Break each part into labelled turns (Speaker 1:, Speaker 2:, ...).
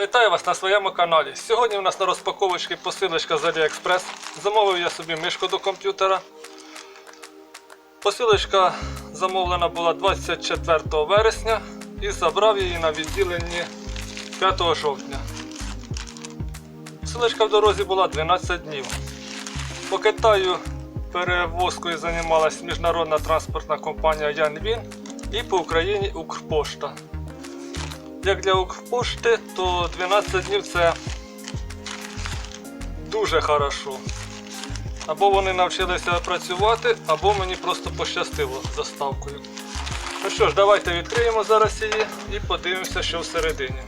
Speaker 1: Вітаю вас на своєму каналі. Сьогодні у нас на розпаковочці посилочка з AliExpress. Замовив я собі мишку до комп'ютера. Посилочка замовлена була 24 вересня і забрав її на відділенні 5 жовтня. Посилочка в дорозі була 12 днів. По Китаю перевозкою займалась міжнародна транспортна компанія Янвін і по Україні Укрпошта. Як для Укрпошти, то 12 днів це дуже хорошо. Або вони навчилися працювати, або мені просто пощастило з доставкою. Ну що ж, давайте відкриємо зараз її і подивимося, що всередині.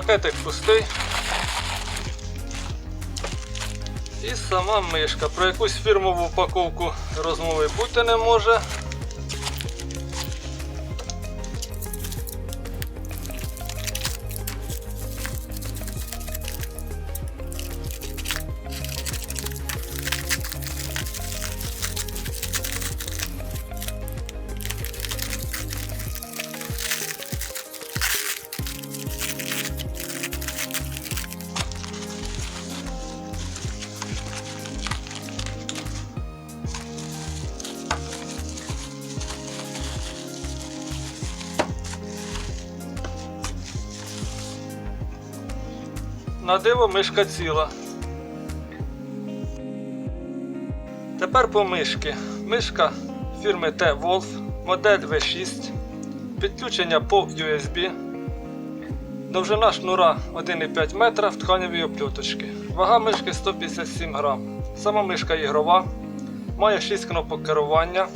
Speaker 1: Пакетик пустий. І сама мишка. Про якусь фірмову упаковку розмови бути не може. На диво мишка ціла. Тепер по мишки. Мишка фірми T-Wolf, модель V6, підключення по USB, довжина шнура 1,5 метра в тканевій оплюточці. Вага мишки 157 грам. Сама мишка ігрова, має 6 кнопок керування,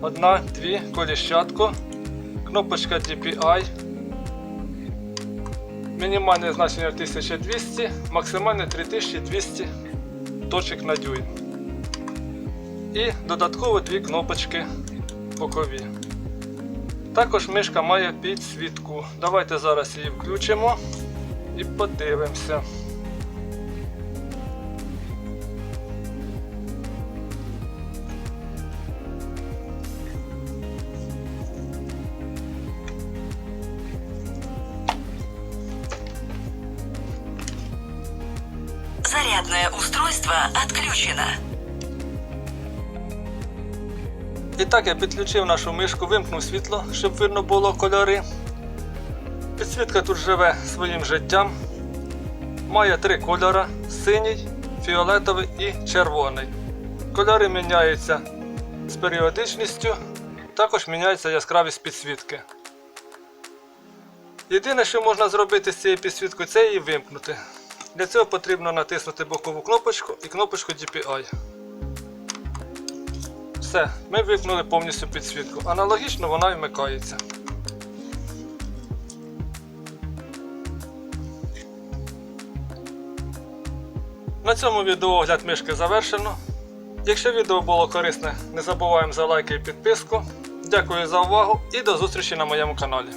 Speaker 1: одна, дві, коліщатку, кнопочка DPI. Мінімальне значення 1200, максимальне 3200 точок на дюйм. І додатково дві кнопочки бокові. Також мишка має підсвітку. Давайте зараз її включимо і подивимося.
Speaker 2: Зарядное устройство отключено.
Speaker 1: І так я підключив нашу мишку, вимкнув світло, щоб видно було кольори. Підсвітка тут живе своїм життям. Має три кольори: синій, фіолетовий і червоний. Кольори міняються з періодичністю, також міняється яскравість підсвітки. Єдине, що можна зробити з цією підсвіткою, це її вимкнути. Для цього потрібно натиснути бокову кнопочку і кнопочку DPI. Все, ми вимкнули повністю підсвітку. Аналогічно вона вмикається. На цьому відеоогляд мишки завершено. Якщо відео було корисне, не забуваємо за лайки і підписку. Дякую за увагу і до зустрічі на моєму каналі.